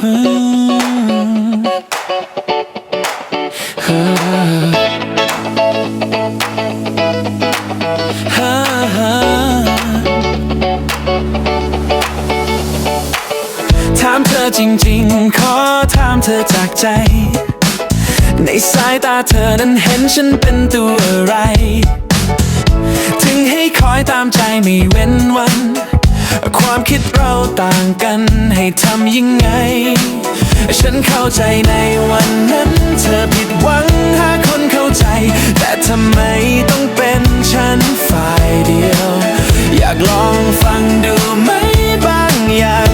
ถามเธอจริงๆ ขอถามเธอจากใจ ในสายตาเธอนั้นเห็นฉันเป็นตัวอะไร ถึงให้คอยตามใจไม่เว้นวัน ความคิดเราต่างกันให้ทำยังไง ฉันเข้าใจในวันนั้น เธอผิดหวังหาคนเข้าใจ แต่ทำไมต้องเป็นฉันฝ่ายเดียว อยากลองฟังดูไหมบางอย่าง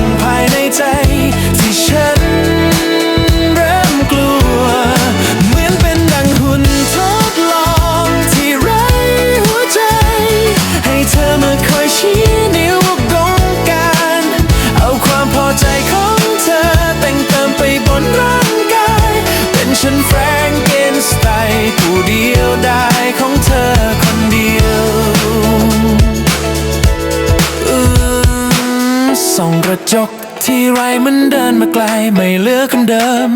จกที่ไรมันเดินมาไกลไม่เหลือคนเดิม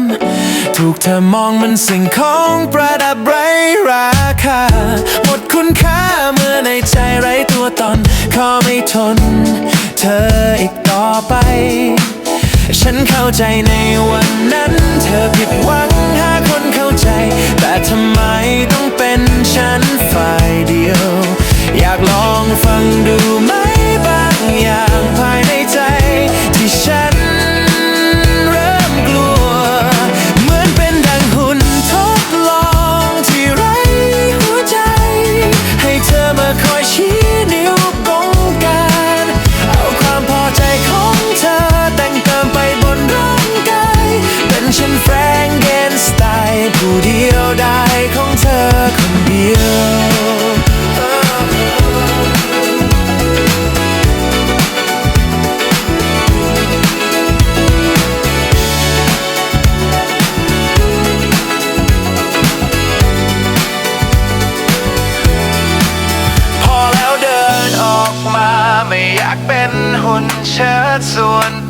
ถูกเธอมองมันสิ่งของประดับไร้ราคา หมดคุณค่าเมื่อในใจไร้ตัวตนขอไม่ทน เธออีกต่อไป ฉันเข้าใจในวันนั้น เธอผิดหวังหาากเป็นหุ่นเชิดส่วน